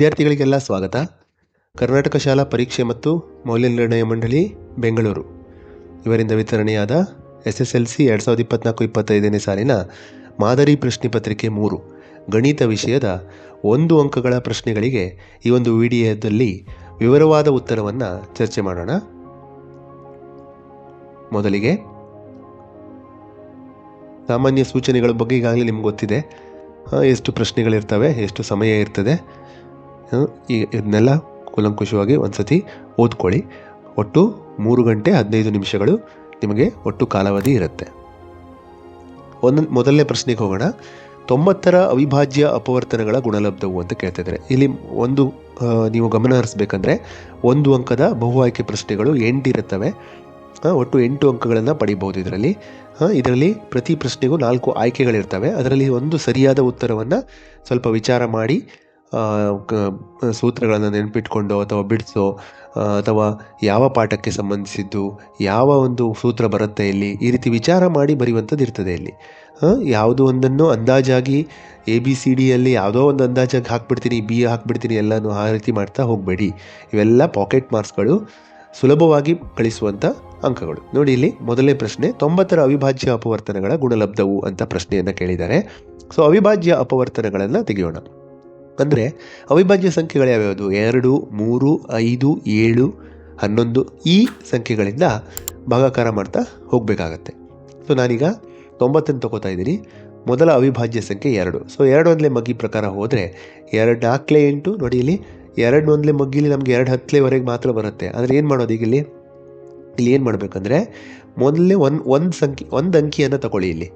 ವಿದ್ಯಾರ್ಥಿಗಳಿಗೆಲ್ಲ ಸ್ವಾಗತ. ಕರ್ನಾಟಕ ಶಾಲಾ ಪರೀಕ್ಷೆ ಮತ್ತು ಮೌಲ್ಯನಿರ್ಣಯ ಮಂಡಳಿ, ಬೆಂಗಳೂರು. ಇವರಿಂದ ವಿತರಣೆಯಾದ ಎಸ್ ಎಸ್ ಎಲ್ ಸಿ ಎರಡು ಸಾವಿರದ ಇಪ್ಪತ್ನಾಲ್ಕು ಇಪ್ಪತ್ತೈದನೇ ಸಾಲಿನ ಮಾದರಿ ಪ್ರಶ್ನೆ ಪತ್ರಿಕೆ ಮೂರು, ಗಣಿತ ವಿಷಯದ ಒಂದು ಅಂಕಗಳ ಪ್ರಶ್ನೆಗಳಿಗೆ ಈ ಒಂದು ವಿಡಿಯೋದಲ್ಲಿ ವಿವರವಾದ ಉತ್ತರವನ್ನು ಚರ್ಚೆ ಮಾಡೋಣ. ಮೊದಲಿಗೆ, ಸಾಮಾನ್ಯ ಸೂಚನೆಗಳ ಬಗ್ಗೆ ಈಗಾಗಲೇ ನಿಮ್ಗೆ ಗೊತ್ತಿದೆ. ಎಷ್ಟು ಪ್ರಶ್ನೆಗಳಿರ್ತವೆ, ಎಷ್ಟು ಸಮಯ ಇರ್ತದೆ ಈ ಇದನ್ನೆಲ್ಲ ಕೂಲಂಕುಷವಾಗಿ ಒಂದ್ಸತಿ ಓದ್ಕೊಳ್ಳಿ. ಒಟ್ಟು ಮೂರು ಗಂಟೆ ಹದಿನೈದು ನಿಮಿಷಗಳು ನಿಮಗೆ ಒಟ್ಟು ಕಾಲಾವಧಿ ಇರುತ್ತೆ. ಒಂದೊಂದು, ಮೊದಲನೇ ಪ್ರಶ್ನೆಗೆ ಹೋಗೋಣ. ತೊಂಬತ್ತರ ಅವಿಭಾಜ್ಯ ಅಪವರ್ತನಗಳ ಗುಣಲಬ್ಧವು ಅಂತ ಕೇಳ್ತಿದ್ದಾರೆ. ಇಲ್ಲಿ ಒಂದು ನೀವು ಗಮನ ಹರಿಸ್ಬೇಕಂದ್ರೆ ಒಂದು ಅಂಕದ ಬಹು ಆಯ್ಕೆ ಪ್ರಶ್ನೆಗಳು ಎಂಟಿರುತ್ತವೆ. ಒಟ್ಟು ಎಂಟು ಅಂಕಗಳನ್ನು ಪಡಿಬಹುದು ಇದರಲ್ಲಿ. ಇದರಲ್ಲಿ ಪ್ರತಿ ಪ್ರಶ್ನೆಗೂ ನಾಲ್ಕು ಆಯ್ಕೆಗಳಿರ್ತವೆ. ಅದರಲ್ಲಿ ಒಂದು ಸರಿಯಾದ ಉತ್ತರವನ್ನು ಸ್ವಲ್ಪ ವಿಚಾರ ಮಾಡಿ ಸೂತ್ರಗಳನ್ನು ನೆನಪಿಟ್ಕೊಂಡು ಅಥವಾ ಬಿಡಿಸೋ ಅಥವಾ ಯಾವ ಪಾಠಕ್ಕೆ ಸಂಬಂಧಿಸಿದ್ದು, ಯಾವ ಒಂದು ಸೂತ್ರ ಬರುತ್ತೆ ಇಲ್ಲಿ, ಈ ರೀತಿ ವಿಚಾರ ಮಾಡಿ ಬರೆಯುವಂಥದ್ದು ಇರ್ತದೆ ಇಲ್ಲಿ. ಯಾವುದೋ ಒಂದನ್ನು ಅಂದಾಜಾಗಿ ಎ ಬಿ ಸಿ ಡಿಯಲ್ಲಿ ಯಾವುದೋ ಒಂದು ಅಂದಾಜಾಗಿ ಹಾಕ್ಬಿಡ್ತೀನಿ ಬಿ ಹಾಕ್ಬಿಡ್ತೀನಿ, ಎಲ್ಲನೂ ಆ ರೀತಿ ಮಾಡ್ತಾ ಹೋಗಬೇಡಿ. ಇವೆಲ್ಲ ಪಾಕೆಟ್ ಮಾರ್ಕ್ಸ್ಗಳು ಸುಲಭವಾಗಿ ಕಳಿಸುವಂಥ ಅಂಕಗಳು. ನೋಡಿ ಇಲ್ಲಿ ಮೊದಲನೇ ಪ್ರಶ್ನೆ, ತೊಂಬತ್ತರ ಅವಿಭಾಜ್ಯ ಅಪವರ್ತನಗಳ ಗುಣಲಬ್ಧವು ಅಂತ ಪ್ರಶ್ನೆಯನ್ನು ಕೇಳಿದ್ದಾರೆ. ಸೊ, ಅವಿಭಾಜ್ಯ ಅಪವರ್ತನಗಳನ್ನು ತೆಗೆಯೋಣ. ಅಂದರೆ ಅವಿಭಾಜ್ಯ ಸಂಖ್ಯೆಗಳು ಯಾವ್ಯಾವುದು? ಎರಡು, ಮೂರು, ಐದು, ಏಳು, ಹನ್ನೊಂದು ಈ ಸಂಖ್ಯೆಗಳಿಂದ ಭಾಗಾಕಾರ ಮಾಡ್ತಾ ಹೋಗಬೇಕಾಗತ್ತೆ. ಸೊ ನಾನೀಗ ತೊಂಬತ್ತನ್ನು ತಗೋತಾ ಇದ್ದೀನಿ. ಮೊದಲ ಅವಿಭಾಜ್ಯ ಸಂಖ್ಯೆ ಎರಡು. ಸೊ ಎರಡು ಒಂದಲೇ ಮಗ್ಗಿ ಪ್ರಕಾರ ಹೋದರೆ ಎರಡು ನಾಲ್ಕಲೆ ಎಂಟು, ನೋಡಿ ಇಲ್ಲಿ ಎರಡು ಒಂದಲೇ ಮಗ್ಗಿಲಿ ನಮಗೆ ಎರಡು ಹತ್ತಲೇವರೆಗೆ ಮಾತ್ರ ಬರುತ್ತೆ. ಆದರೆ ಏನು ಮಾಡೋದು ಈಗ ಇಲ್ಲಿ? ಇಲ್ಲಿ ಏನು ಮಾಡಬೇಕಂದ್ರೆ ಮೊದಲೇ ಒಂದು ಒಂದು ಸಂಖ್ಯೆ, ಒಂದು ಅಂಕಿಯನ್ನು ತಗೊಳ್ಳಿ ಇಲ್ಲಿ.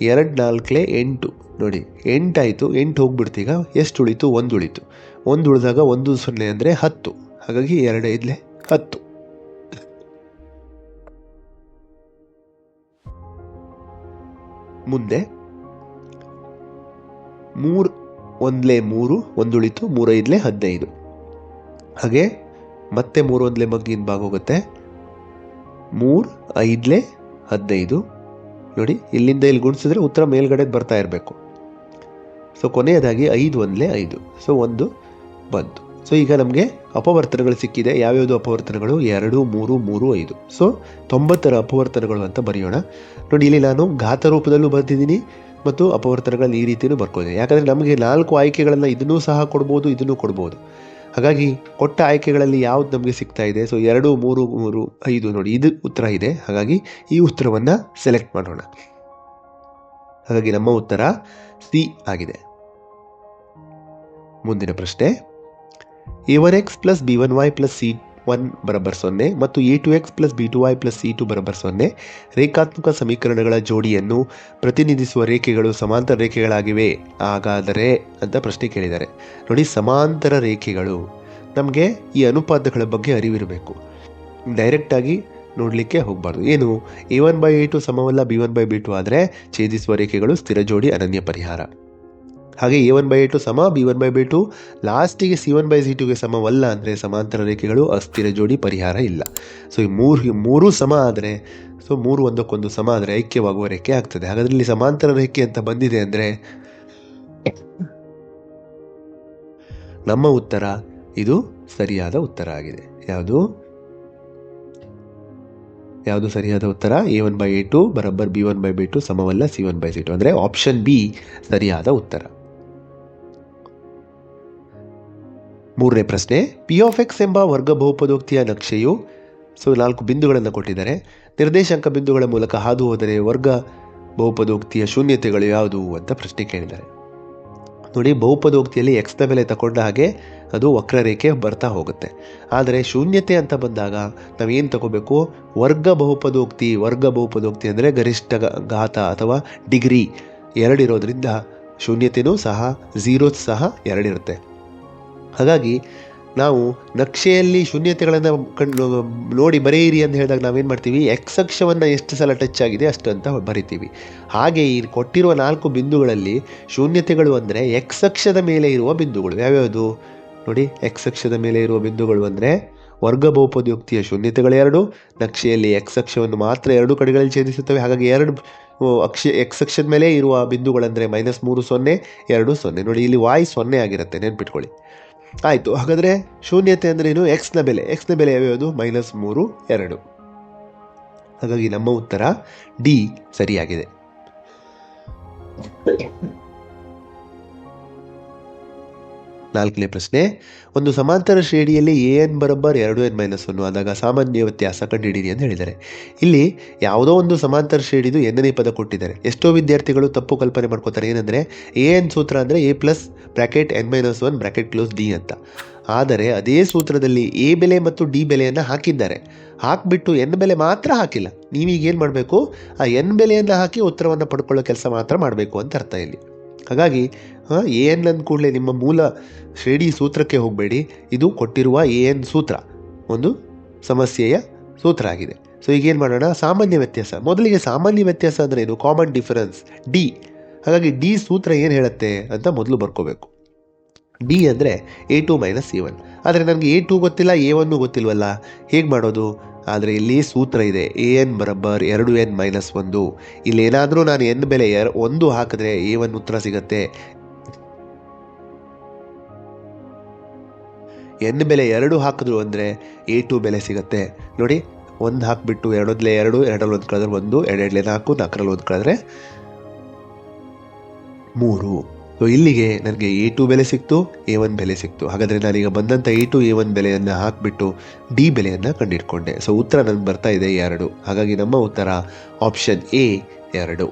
ಎರಡು ನಾಲ್ಕಲೆ ಎಂಟು. ನೋಡಿ, ಎಂಟಾಯಿತು, ಎಂಟು ಹೋಗ್ಬಿಡ್ತೀಗ ಎಷ್ಟು ಉಳಿತು ಒಂದು ಉಳಿತು ಒಂದು ಉಳಿದಾಗ ಒಂದು ಸೊನ್ನೆ ಅಂದರೆ ಹತ್ತು. ಹಾಗಾಗಿ ಎರಡು ಐದಲೇ ಹತ್ತು. ಮುಂದೆ ಮೂರು, ಒಂದ್ಲೆ ಮೂರು ಒಂದು ಉಳಿತು ಮೂರೈದ್ಲೆ ಹದಿನೈದು. ಹಾಗೆ ಮತ್ತೆ ಮೂರು ಒಂದ್ಲೆ ಮಗ್ಗಿನ ಭಾಗ ಹೋಗುತ್ತೆ. ಮೂರು, ಐದ್ಲೆ ಹದಿನೈದು. ನೋಡಿ, ಇಲ್ಲಿಂದ ಇಲ್ಲಿ ಗುಣಿಸಿದ್ರೆ ಉತ್ತರ ಮೇಲ್ಗಡೆ ಬರ್ತಾ ಇರಬೇಕು. ಸೊ ಕೊನೆಯದಾಗಿ ಐದು ಒಂದ್ಲೆ ಐದು. ಸೊ ಒಂದು ಬಂತು. ಸೊ ಈಗ ನಮಗೆ ಅಪವರ್ತನಗಳು ಸಿಕ್ಕಿದೆ. ಯಾವ್ಯಾವುದು ಅಪವರ್ತನಗಳು? ಎರಡು, ಮೂರು ಮೂರು, ಐದು. ಸೊ ತೊಂಬತ್ತರ ಅಪವರ್ತನಗಳು ಅಂತ ಬರೆಯೋಣ. ನೋಡಿ, ಇಲ್ಲಿ ನಾನು ಘಾತ ರೂಪದಲ್ಲೂ ಬರ್ತಿದ್ದೀನಿ ಮತ್ತು ಅಪವರ್ತನಗಳನ್ನು ಈ ರೀತಿಯೂ ಬರ್ಕೊಂಡಿದೆ. ಯಾಕಂದರೆ ನಮಗೆ ನಾಲ್ಕು ಆಯ್ಕೆಗಳನ್ನು ಇದನ್ನೂ ಸಹ ಕೊಡ್ಬೋದು, ಇದನ್ನೂ ಕೊಡ್ಬೋದು. ಹಾಗಾಗಿ ಕೊಟ್ಟ ಆಯ್ಕೆಗಳಲ್ಲಿ ಯಾವ್ದು ನಮಗೆ ಸಿಗ್ತಾ ಇದೆ? ಸೊ ಎರಡು, ಮೂರು ಮೂರು, ಐದು ನೋಡಿ, ಇದು ಉತ್ತರ ಇದೆ. ಹಾಗಾಗಿ ಈ ಉತ್ತರವನ್ನು ಸೆಲೆಕ್ಟ್ ಮಾಡೋಣ. ಹಾಗಾಗಿ ನಮ್ಮ ಉತ್ತರ ಸಿ ಆಗಿದೆ. ಮುಂದಿನ ಪ್ರಶ್ನೆ A one X plus B one Y plus C one ಬರಬರ್ ಸೊನ್ನೆ ಮತ್ತು A two X plus B two Y plus C two ಬರಬರ್ ಸೊನ್ನೆ ರೇಖಾತ್ಮಕ ಸಮೀಕರಣಗಳ ಜೋಡಿಯನ್ನು ಪ್ರತಿನಿಧಿಸುವ ರೇಖೆಗಳು ಸಮಾಂತರ ರೇಖೆಗಳಾಗಿವೆ. ಹಾಗಾದರೆ ಅಂತ ಪ್ರಶ್ನೆ ಕೇಳಿದ್ದಾರೆ. ನೋಡಿ, ಸಮಾಂತರ ರೇಖೆಗಳು ನಮಗೆ ಈ ಅನುಪಾತಗಳ ಬಗ್ಗೆ ಅರಿವಿರಬೇಕು. ಡೈರೆಕ್ಟಾಗಿ ನೋಡಲಿಕ್ಕೆ ಹೋಗಬಾರ್ದು. ಏನು? A one by A two ಸಮವಲ್ಲ B one by B two ಆದರೆ ಛೇದಿಸುವ ರೇಖೆಗಳು ಸ್ಥಿರ ಜೋಡಿ ಅನನ್ಯ ಪರಿಹಾರ. ಹಾಗೆ A one by A two ಸಮ B one by B two ಲಾಸ್ಟಿಗೆ ಸಿ ಒನ್ ಬೈ ಸಿ ಟುಗೆ ಸಮವಲ್ಲ ಅಂದರೆ ಸಮಾಂತರ ರೇಖೆಗಳು ಅಸ್ಥಿರ ಜೋಡಿ ಪರಿಹಾರ ಇಲ್ಲ. ಸೊ ಈ ಮೂರು ಮೂರೂ ಸಮ ಆದರೆ ಸೊ ಮೂರು ಒಂದಕ್ಕೊಂದು ಸಮ ಆದರೆ ಐಕ್ಯವಾಗುವ ರೇಖೆ ಆಗ್ತದೆ. ಹಾಗಾದ್ರೆ ಇಲ್ಲಿ ಸಮಾಂತರ ರೇಖೆ ಅಂತ ಬಂದಿದೆ ಅಂದರೆ ನಮ್ಮ ಉತ್ತರ, ಇದು ಸರಿಯಾದ ಉತ್ತರ ಆಗಿದೆ. ಯಾವುದು? ಯಾವುದು ಸರಿಯಾದ ಉತ್ತರ? A one by A two ಬರಬ್ಬರ್ B one by by two ಸಮವಲ್ಲ C one by C two ಅಂದರೆ ಆಪ್ಷನ್ ಬಿ ಸರಿಯಾದ ಉತ್ತರ. ಮೂರನೇ ಪ್ರಶ್ನೆ ಪಿ ಆಫ್ ಎಕ್ಸ್ ಎಂಬ ವರ್ಗ ಬಹುಪದೋಕ್ತಿಯ ನಕ್ಷೆಯು, ಸೊ ನಾಲ್ಕು ಬಿಂದುಗಳನ್ನು ಕೊಟ್ಟಿದ್ದಾರೆ. ನಿರ್ದೇಶಾಂಕ ಬಿಂದುಗಳ ಮೂಲಕ ಹಾದು ಹೋದರೆ ವರ್ಗ ಬಹುಪದೋಕ್ತಿಯ ಶೂನ್ಯತೆಗಳು ಯಾವುದು ಅಂತ ಪ್ರಶ್ನೆ ಕೇಳಿದ್ದಾರೆ. ನೋಡಿ ಬಹುಪದೋಕ್ತಿಯಲ್ಲಿ ಎಕ್ಸ್ನ ಬೆಲೆ ತಗೊಂಡ ಹಾಗೆ ಅದು ವಕ್ರರೇಖೆ ಬರ್ತಾ ಹೋಗುತ್ತೆ. ಆದರೆ ಶೂನ್ಯತೆ ಅಂತ ಬಂದಾಗ ನಾವೇನು ತಗೋಬೇಕು? ವರ್ಗ ಬಹುಪದೋಕ್ತಿ ವರ್ಗ ಬಹುಪದೋಕ್ತಿ ಅಂದರೆ ಗರಿಷ್ಠ ಘಾತ ಅಥವಾ ಡಿಗ್ರಿ ಎರಡಿರೋದ್ರಿಂದ ಶೂನ್ಯತೆಯೂ ಸಹ ಝೀರೋ ಸಹ ಎರಡಿರುತ್ತೆ. ಹಾಗಾಗಿ ನಾವು ನಕ್ಷೆಯಲ್ಲಿ ಶೂನ್ಯತೆಗಳನ್ನು ಕಂಡು ನೋಡಿ ಬರೆಯಿರಿ ಅಂತ ಹೇಳಿದಾಗ ನಾವೇನು ಮಾಡ್ತೀವಿ? ಎಕ್ಸ್ ಅಕ್ಷವನ್ನು ಎಷ್ಟು ಸಲ ಟಚ್ ಆಗಿದೆ ಅಷ್ಟು ಅಂತ ಬರಿತೀವಿ. ಹಾಗೆ ಈ ಕೊಟ್ಟಿರುವ ನಾಲ್ಕು ಬಿಂದುಗಳಲ್ಲಿ ಶೂನ್ಯತೆಗಳು ಅಂದರೆ ಎಕ್ಸ್ ಅಕ್ಷದ ಮೇಲೆ ಇರುವ ಬಿಂದುಗಳು. ಯಾವ್ಯಾವುದು? ನೋಡಿ ಎಕ್ಸ್ ಅಕ್ಷದ ಮೇಲೆ ಇರುವ ಬಿಂದುಗಳು ಅಂದರೆ ವರ್ಗ ಶೂನ್ಯತೆಗಳು ಎರಡು, ನಕ್ಷೆಯಲ್ಲಿ ಎಕ್ಸ್ ಅಕ್ಷವನ್ನು ಮಾತ್ರ ಎರಡು ಕಡೆಗಳಲ್ಲಿ ಛೇದಿಸುತ್ತವೆ. ಹಾಗಾಗಿ ಎರಡು ಅಕ್ಷ ಎಕ್ಸ್ ಅಕ್ಷದ ಮೇಲೆ ಇರುವ ಬಿಂದುಗಳಂದರೆ ಮೈನಸ್ ಮೂರು ಸೊನ್ನೆ, ಎರಡು ಸೊನ್ನೆ. ನೋಡಿ, ಇಲ್ಲಿ ವಾಯ್ ಸೊನ್ನೆ ಆಗಿರುತ್ತೆ. ನೆನ್ಪಿಟ್ಕೊಳ್ಳಿ. ಆಯಿತು, ಹಾಗಾದರೆ ಶೂನ್ಯತೆ ಅಂದರೆ ಏನು? ಎಕ್ಸ್ನ ಬೆಲೆ. ಎಕ್ಸ್ನ ಬೆಲೆ ಯಾವ್ಯಾವುದು? ಮೈನಸ್ ಮೂರು, ಎರಡು. ಹಾಗಾಗಿ ನಮ್ಮ ಉತ್ತರ ಡಿ ಸರಿಯಾಗಿದೆ. ನಾಲ್ಕನೇ ಪ್ರಶ್ನೆ, ಒಂದು ಸಮಾಂತರ ಶ್ರೇಣಿಯಲ್ಲಿ ಎ ಎನ್ ಬರೋಬ್ಬರ್, ಎರಡು ಎನ್ ಮೈನಸ್ ಒನ್ ಆದಾಗ ಸಾಮಾನ್ಯ ವ್ಯತ್ಯಾಸ ಕಂಡುಹಿಡಿಯಿರಿ ಅಂತ ಹೇಳಿದ್ದಾರೆ. ಇಲ್ಲಿ ಯಾವುದೋ ಒಂದು ಸಮಾಂತರ ಶ್ರೇಣಿದು ಎನ್ನನೇ ಪದ ಕೊಟ್ಟಿದ್ದಾರೆ. ಎಷ್ಟೋ ವಿದ್ಯಾರ್ಥಿಗಳು ತಪ್ಪು ಕಲ್ಪನೆ ಮಾಡ್ಕೋತಾರೆ. ಏನಂದರೆ ಎ ಎನ್ ಸೂತ್ರ ಅಂದರೆ A plus bracket N minus one bracket close D ಅಂತ. ಆದರೆ, ಅದೇ ಸೂತ್ರದಲ್ಲಿ ಎ ಬೆಲೆ ಮತ್ತು ಡಿ ಬೆಲೆಯನ್ನು ಹಾಕಿದ್ದಾರೆ. ಹಾಕಿಬಿಟ್ಟು ಎನ್ ಬೆಲೆ ಮಾತ್ರ ಹಾಕಿಲ್ಲ. ನೀವೀಗ ಏನು ಮಾಡಬೇಕು? ಆ ಎನ್ ಬೆಲೆಯನ್ನು ಹಾಕಿ ಉತ್ತರವನ್ನು ಪಡ್ಕೊಳ್ಳೋ ಕೆಲಸ ಮಾತ್ರ ಮಾಡಬೇಕು ಅಂತ ಅರ್ಥ ಇಲ್ಲಿ. ಹಾಗಾಗಿ ಎ ಎನ್ ಅಂದ ಕೂಡಲೇ ನಿಮ್ಮ ಮೂಲ ಶ್ರೇಡಿ ಸೂತ್ರಕ್ಕೆ ಹೋಗಬೇಡಿ. ಇದು ಕೊಟ್ಟಿರುವ ಎ ಎನ್ ಸೂತ್ರ? ಒಂದು ಸಮಸ್ಯೆಯ ಸೂತ್ರ ಆಗಿದೆ. ಸೊ ಈಗ ಏನು ಮಾಡೋಣ? ಸಾಮಾನ್ಯ ವ್ಯತ್ಯಾಸ. ಮೊದಲಿಗೆ ಸಾಮಾನ್ಯ ವ್ಯತ್ಯಾಸ ಅಂದರೆ ಏನು ಕಾಮನ್ ಡಿಫರೆನ್ಸ್ ಡಿ ಹಾಗಾಗಿ ಡಿ ಸೂತ್ರ ಏನು ಹೇಳುತ್ತೆ ಅಂತ ಮೊದಲು ಬರ್ಕೋಬೇಕು. ಡಿ ಅಂದರೆ A two minus A one ಆದರೆ ನನಗೆ ಎ ಟು ಗೊತ್ತಿಲ್ಲ ಎ ಒನ್ನು ಗೊತ್ತಿಲ್ವಲ್ಲ? ಹೇಗೆ ಮಾಡೋದು? ಆದರೆ ಇಲ್ಲಿ ಸೂತ್ರ ಇದೆ ಎ ಎನ್ ಬರಬ್ಬರ್ ಎರಡು ಎನ್ ಮೈನಸ್ ಒಂದು. ಇಲ್ಲಿ ಏನಾದರೂ ನಾನು ಎನ್ ಬೆಲೆ ಎರ್ ಒಂದು ಹಾಕಿದ್ರೆ ಎ ಒನ್ ಉತ್ತರ ಸಿಗತ್ತೆ. ಎನ್ ಬೆಲೆ ಎರಡು ಹಾಕಿದ್ರು ಅಂದರೆ ಎ ಟು ಬೆಲೆ ಸಿಗುತ್ತೆ. ನೋಡಿ, ಒಂದು ಹಾಕಿಬಿಟ್ಟು ಎರಡೊದ್ಲೆ ಎರಡು, ಎರಡರಲ್ಲಿ ಒಂದು ಕಳೆದ್ರೆ ಒಂದು ಎರಡೆಡ್ಲೆ ನಾಲ್ಕು, ನಾಲ್ಕರಲ್ಲಿ ಒಂದು ಕಳೆದ್ರೆ ಮೂರು. ಸೊ ಇಲ್ಲಿಗೆ ನನಗೆ ಎ ಟು ಬೆಲೆ ಸಿಕ್ತು ಎ ಒನ್ ಬೆಲೆ ಸಿಕ್ತು. ಹಾಗಾದರೆ ನಾನೀಗ ಬಂದಂಥ ಎ ಟು ಎ ಒನ್ ಬೆಲೆಯನ್ನು ಹಾಕಿಬಿಟ್ಟು ಡಿ ಬೆಲೆಯನ್ನು ಕಂಡುಹಿಡ್ಕೊಂಡೆ ಸೊ ಉತ್ತರ ನನಗೆ ಬರ್ತಾ ಇದೆ ಎರಡು. ಹಾಗಾಗಿ ನಮ್ಮ ಉತ್ತರ ಆಪ್ಷನ್ ಎ ಎರಡು.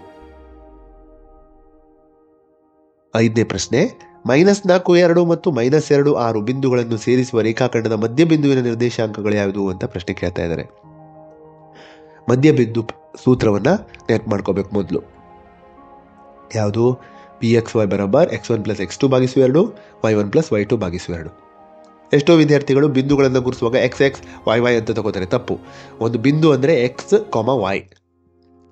ಐದನೇ ಪ್ರಶ್ನೆ ಮೈನಸ್ ನಾಲ್ಕು ಎರಡು ಮತ್ತು ಮೈನಸ್ ಎರಡು ಆರು ಬಿಂದುಗಳನ್ನು ಸೇರಿಸುವ ರೇಖಾಖಂಡದ ಮಧ್ಯಬಿಂದುವಿನ ನಿರ್ದೇಶಾಂಕಗಳು ಯಾವುದು ಅಂತ ಪ್ರಶ್ನೆ ಕೇಳ್ತಾ ಇದ್ದಾರೆ. ಮಧ್ಯಬಿಂದು ಸೂತ್ರವನ್ನು ನೆಟ್ ಮಾಡ್ಕೋಬೇಕು ಮೊದಲು. ಯಾವುದು? P X Y ಬರೋಬ್ಬರ್ X one plus X two ಭಾಗಿಸು ಎರಡು Y one plus Y two ಭಾಗಿಸು ಎರಡು. ಎಷ್ಟೋ ವಿದ್ಯಾರ್ಥಿಗಳು ಬಿಂದುಗಳನ್ನು ಗುರುಸುವಾಗ ಎಕ್ಸ್ ಎಕ್ಸ್ ವೈ ವೈ ಅಂತ ತಗೋತಾರೆ. ತಪ್ಪು. ಒಂದು ಬಿಂದು ಅಂದರೆ ಎಕ್ಸ್ ಕಾಮ ವೈ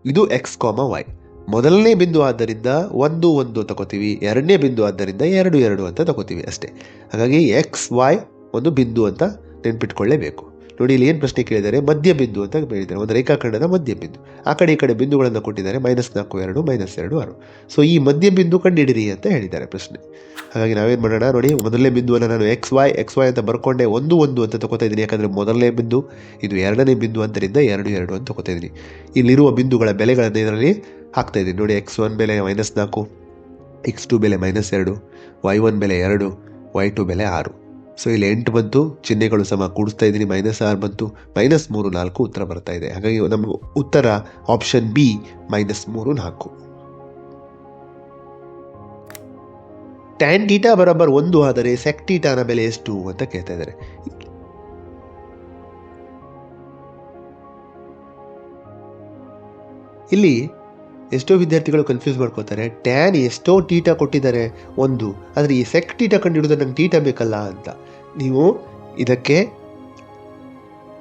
ಇದು ಎಕ್ಸ್ ಕಾಮ ವೈ ಮೊದಲನೇ ಬಿಂದು ಆದ್ದರಿಂದ ಒಂದು ಒಂದು ತಗೋತೀವಿ. ಎರಡನೇ ಬಿಂದು ಆದ್ದರಿಂದ ಎರಡು ಎರಡು ಅಂತ ತಗೋತೀವಿ ಅಷ್ಟೇ. ಹಾಗಾಗಿ ಎಕ್ಸ್ ವೈ ಒಂದು ಬಿಂದು ಅಂತ ನೆನ್ಪಿಟ್ಕೊಳ್ಳೇಬೇಕು. ನೋಡಿ, ಇಲ್ಲಿ ಏನು ಪ್ರಶ್ನೆ ಕೇಳಿದ್ದಾರೆ? ಮಧ್ಯ ಬಿಂದು ಅಂತ ಹೇಳಿದ್ದಾರೆ. ಒಂದು ರೇಖಾಖಂಡದ ಮಧ್ಯ ಬಿಂದು. ಆ ಕಡೆ ಈ ಕಡೆ ಬಿಂದುಗಳನ್ನು ಕೊಟ್ಟಿದ್ದಾರೆ. ಮೈನಸ್ ನಾಲ್ಕು, ಎರಡು ಮೈನಸ್ ಎರಡು, ಆರು. ಸೊ ಈ ಮಧ್ಯ ಬಿಂದು ಕಂಡುಹಿಡಿರಿ ಅಂತ ಹೇಳಿದ್ದಾರೆ ಪ್ರಶ್ನೆ. ಹಾಗಾಗಿ ನಾವೇನು ಮಾಡೋಣ? ನೋಡಿ, ಮೊದಲನೇ ಬಿಂದುವನ್ನು ನಾನು ಎಕ್ಸ್ ವೈ ಎಕ್ಸ್ ವೈ ಅಂತ ಬರ್ಕೊಂಡೆ ಒಂದು ಒಂದು ಅಂತ ತಗೋತಾ ಇದ್ದೀನಿ. ಯಾಕಂದರೆ ಮೊದಲನೇ ಬಿಂದು, ಇದು ಎರಡನೇ ಬಿಂದು ಅಂತರಿಂದ ಎರಡು ಎರಡು ಅಂತ ತಗೋತಾ ಇದ್ದೀನಿ. ಇಲ್ಲಿರುವ ಬಿಂದುಗಳ ಬೆಲೆಗಳನ್ನು ಇದರಲ್ಲಿ ಹಾಕ್ತಾ ಇದ್ದೀನಿ. ನೋಡಿ ಎಕ್ಸ್ ಒನ್ ಬೆಲೆ ಮೈನಸ್ ನಾಲ್ಕು ಎಕ್ಸ್ ಟು ಬೆಲೆ ಮೈನಸ್ ಎರಡು ವೈ ಒನ್ ಬೆಲೆ ಎರಡು ವೈ ಟು ಬೆಲೆ ಆರು. ಸೊ ಇಲ್ಲಿ ಎಂಟು ಬಂತು, ಚಿಹ್ನೆಗಳು ಸಮ ಕೂಡಿಸ್ತಾ ಇದ್ದೀನಿ. ಮೈನಸ್ ಆರು ಬಂತು ಮೈನಸ್ ಮೂರು ನಾಲ್ಕು ಉತ್ತರ ಬರ್ತಾ ಇದೆ. ಹಾಗಾಗಿ ನಮ್ಮ ಉತ್ತರ ಆಪ್ಷನ್ ಬಿ ಮೈನಸ್ ಮೂರು ನಾಲ್ಕು. ಟ್ಯಾನ್ ಟೀಟಾ ಬರೋಬ್ಬರ್ ಒಂದು ಆದರೆ ಸೆಕ್ ಟೀಟಾನ ಬೆಲೆ ಎಷ್ಟು ಅಂತ ಕೇಳ್ತಾ ಇದ್ದಾರೆ. ಇಲ್ಲಿ ಎಷ್ಟೋ ವಿದ್ಯಾರ್ಥಿಗಳು ಕನ್ಫ್ಯೂಸ್ ಮಾಡ್ಕೋತಾರೆ ಟ್ಯಾನ್ ಎಷ್ಟೋ ಟೀಟಾ ಕೊಟ್ಟಿದ್ದಾರೆ. ಒಂದು. ಆದರೆ ಈ ಸೆಕ್ ಟೀಟಾ ಕಂಡುಹಿಡಿದ್ರೆ ನಂಗೆ ಟೀಟಾ ಬೇಕಲ್ಲ ಅಂತ. ನೀವು ಇದಕ್ಕೆ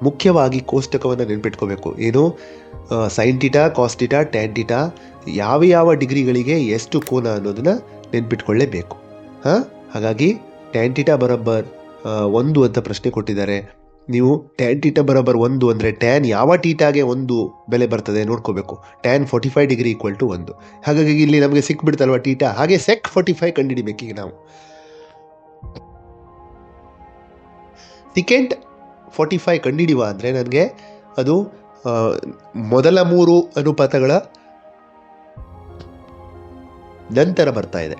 ಮುಖ್ಯವಾಗಿ ಕೋಷ್ಟಕವನ್ನು ನೆನ್ಪಿಟ್ಕೋಬೇಕು. ಏನು? Sin theta cos theta tan theta ಯಾವ ಯಾವ ಡಿಗ್ರಿಗಳಿಗೆ ಎಷ್ಟು ಕೋನ ಅನ್ನೋದನ್ನು ನೆನ್ಪಿಟ್ಕೊಳ್ಳೇಬೇಕು ಹಾಂ? ಹಾಗಾಗಿ ಟ್ಯಾನ್ ಟೀಟಾ ಬರೋಬ್ಬರ್ ಒಂದು ಅಂತ ಪ್ರಶ್ನೆ ಕೊಟ್ಟಿದ್ದಾರೆ. ನೀವು ಟ್ಯಾನ್ ಟೀಟ ಬರೋಬ್ಬರ್ ಒಂದು ಅಂದರೆ ಟ್ಯಾನ್ ಯಾವ ಟೀಟಾಗೆ ಒಂದು ಬೆಲೆ ಬರ್ತದೆ ನೋಡ್ಕೋಬೇಕು. Tan forty five degree equal to ಒಂದು. ಹಾಗಾಗಿ ಇಲ್ಲಿ ನಮಗೆ ಸಿಕ್ಬಿಡ್ತಲ್ವ ಟೀಟಾ ಹಾಗೆ ಸೆಕ್ ಫೋರ್ಟಿ ಫೈವ್ ಕಂಡುಹಿಡಿಬೇಕು ಈಗ ನಾವು. ಸಿಕೆಂಡ್ ಫೋರ್ಟಿ ಫೈವ್ ಕಂಡುಹಿಡಿಯುವ ಅಂದರೆ ನನಗೆ ಅದು ಮೊದಲ ಮೂರು ಅನುಪಾತಗಳ ನಂತರ ಬರ್ತಾ ಇದೆ.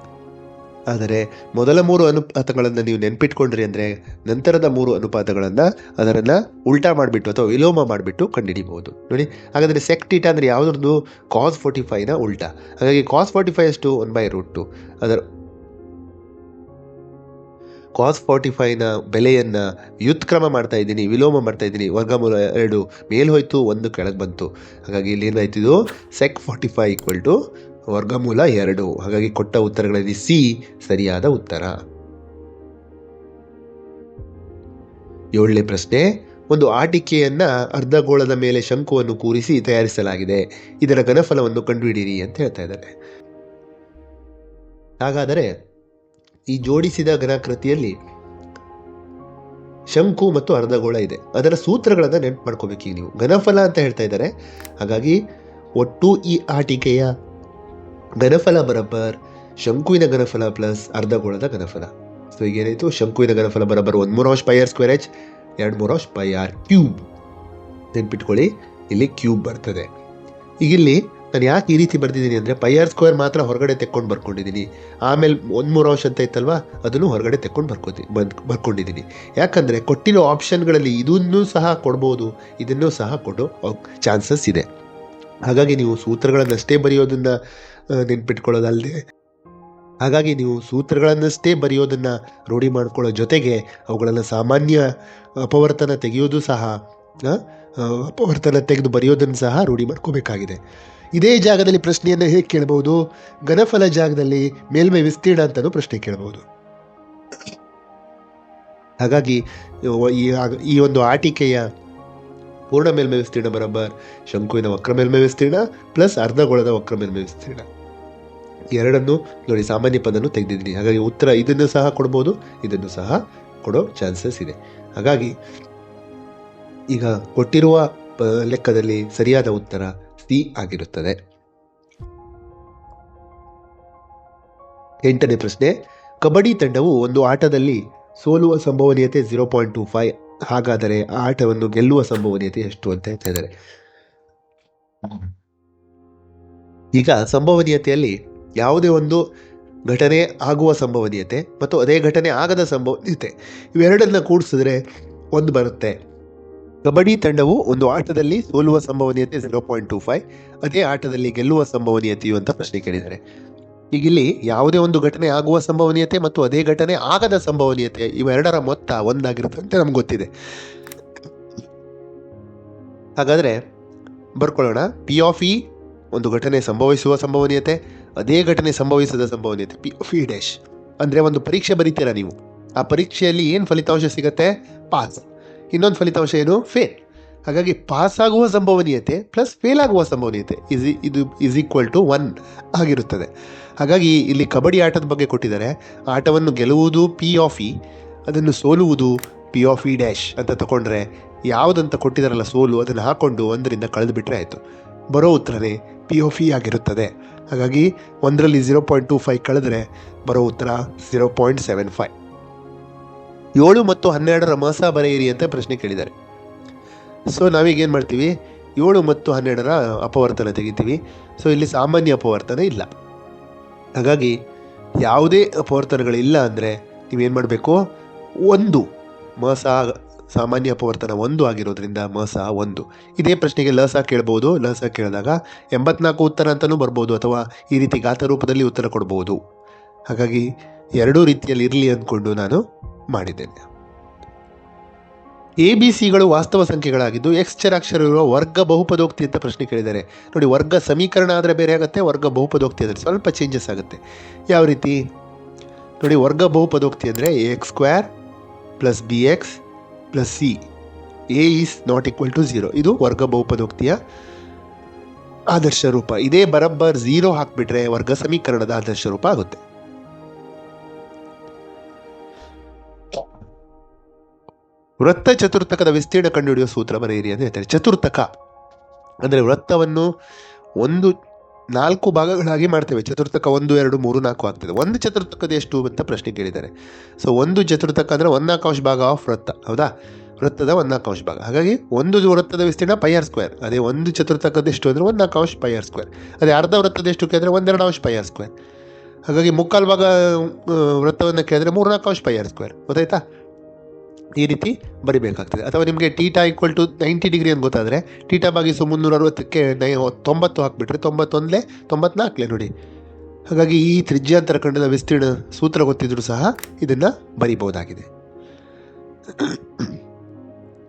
ಆದರೆ ಮೊದಲ ಮೂರು ಅನುಪಾತಗಳನ್ನು ನೀವು ನೆನ್ಪಿಟ್ಕೊಂಡ್ರಿ ಅಂದರೆ ನಂತರದ ಮೂರು ಅನುಪಾತಗಳನ್ನು ಅದರನ್ನು ಉಲ್ಟಾ ಮಾಡಿಬಿಟ್ಟು ಅಥವಾ ವಿಲೋಮ ಮಾಡಿಬಿಟ್ಟು ಕಂಡುಹಿಡಿಬಹುದು. ನೋಡಿ, ಹಾಗಾದರೆ ಸೆಕ್ ಟೀಟಾ ಅಂದರೆ ಯಾವುದ್ರದ್ದು? ಕಾಸ್ ಫೋರ್ಟಿ ಫೈವ್ನ ಉಲ್ಟಾ. ಹಾಗಾಗಿ ಕಾಸ್ ಫೋರ್ಟಿ ಫೈವ್ ಅಷ್ಟು ಒನ್ ಬೈ ರೂಟ್ ಟು ಅದರ ಕಾಸ್ ಫಾರ್ಟಿ ಫೈವ್ನ ಬೆಲೆಯನ್ನು ವ್ಯುತ್ಕ್ರಮ ಮಾಡ್ತಾ ಇದ್ದೀನಿ, ವಿಲೋಮ ಮಾಡ್ತಾ ಇದ್ದೀನಿ. ವರ್ಗಮೂಲ ಎರಡು ಮೇಲ್ ಹೋಯ್ತು ಒಂದು ಕೆಳಗೆ ಬಂತು. ಹಾಗಾಗಿ ಇಲ್ಲಿ ಏನಾಯ್ತಿದು sec forty five equal to ವರ್ಗಮೂಲ ಎರಡು. ಹಾಗಾಗಿ ಕೊಟ್ಟ ಉತ್ತರಗಳಲ್ಲಿ ಸಿ ಸರಿಯಾದ ಉತ್ತರ. ಏಳನೇ ಪ್ರಶ್ನೆ, ಒಂದು ಆಟಿಕೆಯನ್ನ ಅರ್ಧಗೋಳದ ಮೇಲೆ ಶಂಕುವನ್ನು ಕೂರಿಸಿ ತಯಾರಿಸಲಾಗಿದೆ. ಇದರ ಘನಫಲವನ್ನು ಕಂಡುಹಿಡಿಯಿರಿ ಅಂತ ಹೇಳ್ತಾ ಇದ್ದಾರೆ ಹಾಗಾದರೆ, ಈ ಜೋಡಿಸಿದ ಘನಾಕೃತಿಯಲ್ಲಿ ಶಂಕು ಮತ್ತು ಅರ್ಧಗೋಳ ಇದೆ. ಅದರ ಸೂತ್ರಗಳನ್ನು ನೆನಪು ಮಾಡ್ಕೋಬೇಕು ನೀವು. ಘನಫಲ ಅಂತ ಹೇಳ್ತಾ ಇದ್ದಾರೆ. ಹಾಗಾಗಿ, ಒಟ್ಟು ಈ ಆಟಿಕೆಯ ಘನಫಲ ಬರಬ್ಬರ್, ಶಂಕುವಿನ ಘನಫಲ ಪ್ಲಸ್ ಅರ್ಧಗೋಳದ ಘನಫಲ. ಸೊ ಈಗ ಏನಾಯಿತು ಶಂಕುವಿನ ಘನಫಲ ಬರಬ್ಬರ್ ಒಂದು ಮೂರು ಅಂಶ ಪೈ ಆರ್ ಸ್ಕ್ವೇರ್ ಎಚ್ ಎರಡು ಮೂರು ಅಂಶ ಪೈ ಆರ್ ಕ್ಯೂಬ್ ನೆನ್ಪಿಟ್ಕೊಳ್ಳಿ, ಇಲ್ಲಿ ಕ್ಯೂಬ್ ಬರ್ತದೆ. ಈಗ ಇಲ್ಲಿ ನಾನು ಯಾಕೆ ಈ ರೀತಿ ಬರ್ದಿದ್ದೀನಿ ಅಂದರೆ ಪೈ ಆರ್ ಸ್ಕ್ವೇರ್ ಮಾತ್ರ ಹೊರಗಡೆ ತೆಕ್ಕೊಂಡು ಬರ್ಕೊಂಡಿದ್ದೀನಿ ಆಮೇಲೆ ಒಂದು ಮೂರು ಅಂಶ ಅಂತ ಇತ್ತಲ್ವಾ? ಅದನ್ನು ಹೊರಗಡೆ ತೆಕ್ಕೊಂಡು ಬರ್ಕೋತಿ, ಬಂದ್ ಬರ್ಕೊಂಡಿದ್ದೀನಿ ಯಾಕಂದರೆ ಕೊಟ್ಟಿರೋ ಆಪ್ಷನ್ಗಳಲ್ಲಿ ಇದನ್ನೂ ಸಹ ಕೊಡ್ಬೋದು, ಇದನ್ನೂ ಸಹ ಕೊಡೋ ಚಾನ್ಸಸ್ ಇದೆ. ಹಾಗಾಗಿ ನೀವು ಸೂತ್ರಗಳನ್ನಷ್ಟೇ ಬರೆಯೋದನ್ನು ನೆನ್ಪಿಟ್ಕೊಳ್ಳೋದಲ್ಲದೆ ಹಾಗಾಗಿ ನೀವು ಸೂತ್ರಗಳನ್ನಷ್ಟೇ ಬರೆಯೋದನ್ನು ರೂಢಿ ಮಾಡ್ಕೊಳ್ಳೋ ಜೊತೆಗೆ ಅವುಗಳನ್ನು ಸಾಮಾನ್ಯ ಅಪವರ್ತನ ತೆಗೆಯೋದು ಸಹ ಅಪವರ್ತನ ತೆಗೆದು ಬರೆಯೋದನ್ನು ಸಹ ರೂಢಿ ಮಾಡ್ಕೋಬೇಕಾಗಿದೆ. ಇದೇ ಜಾಗದಲ್ಲಿ ಪ್ರಶ್ನೆಯನ್ನು ಹೇಗೆ ಕೇಳಬಹುದು? ಘನಫಲ ಜಾಗದಲ್ಲಿ ಮೇಲ್ಮೈ ವಿಸ್ತೀರ್ಣ ಅಂತಲೂ ಪ್ರಶ್ನೆ ಕೇಳಬಹುದು. ಹಾಗಾಗಿ ಈ ಒಂದು ಆಟಿಕೆಯ ಪೂರ್ಣ ಮೇಲ್ಮೈ ವಿಸ್ತೀರ್ಣ ಬರಬ್ಬರ್ ಶಂಕುವಿನ ವಕ್ರ ಮೇಲ್ಮೈ ವಿಸ್ತೀರ್ಣ ಪ್ಲಸ್ ಅರ್ಧಗೋಳದ ವಕ್ರ ಮೇಲ್ಮೈ ವಿಸ್ತೀರ್ಣ. ಎರಡನ್ನು ನೋಡಿ ಸಾಮಾನ್ಯ ಪದನ್ನು ತೆಗೆದಿದ್ದೀನಿ. ಹಾಗಾಗಿ ಉತ್ತರ ಇದನ್ನು ಸಹ ಕೊಡ್ಬೋದು, ಇದನ್ನು ಸಹ ಕೊಡೋ ಚಾನ್ಸಸ್ ಇದೆ. ಹಾಗಾಗಿ ಈಗ ಕೊಟ್ಟಿರುವ ಲೆಕ್ಕದಲ್ಲಿ ಸರಿಯಾದ ಉತ್ತರ ಸಿ ಆಗಿರುತ್ತದೆ. ಎಂಟನೇ ಪ್ರಶ್ನೆ, ಕಬಡ್ಡಿ ತಂಡವು ಒಂದು ಆಟದಲ್ಲಿ ಸೋಲುವ ಸಂಭವನೀಯತೆ ಝೀರೋ ಪಾಯಿಂಟ್ ಟು ಫೈವ್ ಹಾಗಾದರೆ ಆ ಆಟವನ್ನು ಗೆಲ್ಲುವ ಸಂಭವನೀಯತೆ ಎಷ್ಟು ಅಂತ ಹೇಳ್ತಾ ಇದ್ದಾರೆ. ಈಗ ಸಂಭವನೀಯತೆಯಲ್ಲಿ ಯಾವುದೇ ಒಂದು ಘಟನೆ ಆಗುವ ಸಂಭವನೀಯತೆ ಮತ್ತು ಅದೇ ಘಟನೆ ಆಗದ ಸಂಭವನೀಯತೆ ಇವೆರಡನ್ನು ಕೂಡಿಸಿದ್ರೆ ಒಂದು ಬರುತ್ತೆ. ಕಬಡ್ಡಿ ತಂಡವು ಒಂದು ಆಟದಲ್ಲಿ ಸೋಲುವ ಸಂಭವನೀಯತೆ ಝೀರೋ ಪಾಯಿಂಟ್ ಟು ಫೈವ್ ಅದೇ ಆಟದಲ್ಲಿ ಗೆಲ್ಲುವ ಸಂಭವನೀಯತೆಯು ಅಂತ ಪ್ರಶ್ನೆ ಕೇಳಿದ್ದಾರೆ. ಈಗ ಇಲ್ಲಿ ಯಾವುದೇ ಒಂದು ಘಟನೆ ಆಗುವ ಸಂಭವನೀಯತೆ ಮತ್ತು ಅದೇ ಘಟನೆ ಆಗದ ಸಂಭವನೀಯತೆ ಇವೆರಡರ ಮೊತ್ತ ಒಂದಾಗಿರುತ್ತೆ ಅಂತ ನಮ್ಗೆ ಗೊತ್ತಿದೆ. ಹಾಗಾದರೆ ಬರ್ಕೊಳ್ಳೋಣ. ಪಿ ಆಫ್ ಇ ಒಂದು ಘಟನೆ ಸಂಭವಿಸುವ ಸಂಭವನೀಯತೆ ಅದೇ ಘಟನೆ ಸಂಭವಿಸದ ಸಂಭವನೀಯತೆ ಪಿ ಫಿ ಡ್ಯಾಶ್ ಅಂದರೆ ಒಂದು ಪರೀಕ್ಷೆ ಬರೀತೀರಾ ನೀವು? ಆ ಪರೀಕ್ಷೆಯಲ್ಲಿ ಏನು ಫಲಿತಾಂಶ ಸಿಗುತ್ತೆ? ಪಾಸ್ ಇನ್ನೊಂದು ಫಲಿತಾಂಶ ಏನು? ಫೇಲ್ ಹಾಗಾಗಿ ಪಾಸ್ ಆಗುವ ಸಂಭವನೀಯತೆ ಪ್ಲಸ್ ಫೇಲ್ ಆಗುವ ಸಂಭವನೀಯತೆ ಇಸ್ ಇದು ಇಸ್ ಈಕ್ವಲ್ ಟು ಒನ್ ಆಗಿರುತ್ತದೆ. ಹಾಗಾಗಿ ಇಲ್ಲಿ ಕಬಡ್ಡಿ ಆಟದ ಬಗ್ಗೆ ಕೊಟ್ಟಿದ್ದಾರೆ. ಆಟವನ್ನು ಗೆಲ್ಲುವುದು ಪಿ ಆಫ್ ಇ ಅದನ್ನು ಸೋಲುವುದು ಪಿ ಆಫ್ ಇ ಡ್ಯಾಶ್ ಅಂತ ತಗೊಂಡ್ರೆ ಯಾವುದಂತ ಕೊಟ್ಟಿದಾರಲ್ಲ ಸೋಲು, ಅದನ್ನು ಹಾಕೊಂಡು ಒಂದರಿಂದ ಕಳೆದು ಬಿಟ್ಟರೆ ಆಯಿತು. ಬರೋ ಉತ್ತರನೇ ಪಿ ಆಫ್ ಇ ಆಗಿರುತ್ತದೆ. ಹಾಗಾಗಿ ಒಂದರಲ್ಲಿ ಝೀರೋ ಪಾಯಿಂಟ್ ಟು ಫೈವ್ ಕಳೆದ್ರೆ ಬರೋ ಉತ್ತರ ಝೀರೋ ಪಾಯಿಂಟ್ ಸೆವೆನ್ ಫೈವ್ ಏಳು ಮತ್ತು ಹನ್ನೆರಡರ ಮಾಸ ಬರೆಯಿರಿ ಅಂತ ಪ್ರಶ್ನೆ ಕೇಳಿದ್ದಾರೆ. ಸೊ ನಾವೀಗ ಏನು ಮಾಡ್ತೀವಿ? ಏಳು ಮತ್ತು ಹನ್ನೆರಡರ ಅಪವರ್ತನ ತೆಗಿತೀವಿ. ಸೊ ಇಲ್ಲಿ ಸಾಮಾನ್ಯ ಅಪವರ್ತನ ಇಲ್ಲ. ಹಾಗಾಗಿ ಯಾವುದೇ ಅಪವರ್ತನಗಳಿಲ್ಲ ಅಂದರೆ ನೀವೇನು ಮಾಡಬೇಕು? ಒಂದು ಮಸ ಸಾಮಾನ್ಯ ಅಪವರ್ತನ ಒಂದು ಆಗಿರೋದ್ರಿಂದ ಮಸ ಒಂದು. ಇದೇ ಪ್ರಶ್ನೆಗೆ ಲಸ ಕೇಳಬಹುದು ಲಸ ಕೇಳಿದಾಗ ಎಂಬತ್ನಾಲ್ಕು ಉತ್ತರ ಅಂತಲೂ ಬರ್ಬೋದು ಅಥವಾ ಈ ರೀತಿ ಗಾತ ರೂಪದಲ್ಲಿ ಉತ್ತರ ಕೊಡ್ಬೋದು. ಹಾಗಾಗಿ ಎರಡೂ ರೀತಿಯಲ್ಲಿ ಇರಲಿ ಅಂದ್ಕೊಂಡು ನಾನು ಮಾಡಿದ್ದೇನೆ. ಎ ಬಿ ಸಿಗಳು ವಾಸ್ತವ ಸಂಖ್ಯೆಗಳಾಗಿದ್ದು ಎಕ್ಸ್ ಚರಾಕ್ಷರ ಇರುವ ವರ್ಗ ಬಹುಪದೋಕ್ತಿ ಅಂತ ಪ್ರಶ್ನೆ ಕೇಳಿದ್ದಾರೆ. ನೋಡಿ, ವರ್ಗ ಸಮೀಕರಣ ಆದರೆ ಬೇರೆ ಆಗುತ್ತೆ, ವರ್ಗ ಬಹುಪದೋಕ್ತಿ ಅಂದರೆ ಸ್ವಲ್ಪ ಚೇಂಜಸ್ ಆಗುತ್ತೆ. ಯಾವ ರೀತಿ? ನೋಡಿ, ವರ್ಗ ಬಹುಪದೋಕ್ತಿ ಅಂದರೆ A X square plus B X plus C A is not equal to zero ಇದು ವರ್ಗ ಬಹುಪದೋಕ್ತಿಯ ಆದರ್ಶ ರೂಪ. ಇದೇ ಬರಬ್ಬರ್ ಝೀರೋ ಹಾಕಿಬಿಟ್ರೆ ವರ್ಗ ಸಮೀಕರಣದ ಆದರ್ಶ ರೂಪ ಆಗುತ್ತೆ. ವೃತ್ತ ಚತುರ್ಥಕದ ವಿಸ್ತೀರ್ಣ ಕಂಡುಹಿಡಿಯುವ ಸೂತ್ರ ಬರೆಯಿರಿ ಅಂತ ಹೇಳ್ತಾರೆ. ಚತುರ್ಥಕ ಅಂದರೆ ವೃತ್ತವನ್ನು ಒಂದು ನಾಲ್ಕು ಭಾಗಗಳಾಗಿ ಮಾಡ್ತೇವೆ. ಚತುರ್ಥಕ ಒಂದು, ಎರಡು, ಮೂರು, ನಾಲ್ಕು ಆಗ್ತದೆ. ಒಂದು ಚತುರ್ಥಕದ ಎಷ್ಟು ಅಂತ ಪ್ರಶ್ನೆ ಕೇಳಿದ್ದಾರೆ. ಸೊ ಒಂದು ಚತುರ್ಥಕ ಅಂದರೆ ಒಂದಾಕಾಂಶ ಭಾಗ ಆಫ್ ವೃತ್ತ. ಹೌದಾ? ವೃತ್ತದ ಒಂದಾಕಾಂಶ ಭಾಗ. ಹಾಗಾಗಿ ಒಂದು ವೃತ್ತದ ವಿಸ್ತೀರ್ಣ ಪೈ ಆರ್ ಸ್ಕ್ವೇರ್ ಅದೇ ಒಂದು ಚತುರ್ಥಕದ ಎಷ್ಟು ಅಂದರೆ ಒಂದಾಕಾಂಶ ಪೈ ಆರ್ ಸ್ಕ್ವೇರ್ ಅದೇ ಅರ್ಧ ವೃತ್ತದ ಎಷ್ಟು ಕೇಳಿದ್ರೆ ಒಂದೆರಡು ಅಂಶ ಪೈ ಆರ್ ಸ್ಕ್ವೇರ್ ಹಾಗಾಗಿ ಮುಕ್ಕಾಲು ಭಾಗ ವೃತ್ತವನ್ನು ಕೇಳಿದ್ರೆ ಮೂರ್ನಾಲ್ಕು ಅಂಶ ಪೈ ಆರ್ ಸ್ಕ್ವೇರ್ ಗೊತ್ತಾಯ್ತಾ? ಈ ರೀತಿ ಬರಿಬೇಕಾಗ್ತದೆ. ಅಥವಾ ನಿಮಗೆ theta equal to ninety degree ಅಂತ ಗೊತ್ತಾದರೆ ಟೀಟಾ ಭಾಗಿಸು ಮುನ್ನೂರ ಅರವತ್ತಕ್ಕೆ ನೈ ತೊಂಬತ್ತು ಹಾಕಿಬಿಟ್ರೆ ತೊಂಬತ್ತೊಂದಲೇ ತೊಂಬತ್ನಾಲ್ಕಲೇ ನೋಡಿ. ಹಾಗಾಗಿ ಈ ತ್ರಿಜ್ಯಾಂತರ ಖಂಡದ ವಿಸ್ತೀರ್ಣ ಸೂತ್ರ ಗೊತ್ತಿದ್ರೂ ಸಹ ಇದನ್ನು ಬರಿಬಹುದಾಗಿದೆ.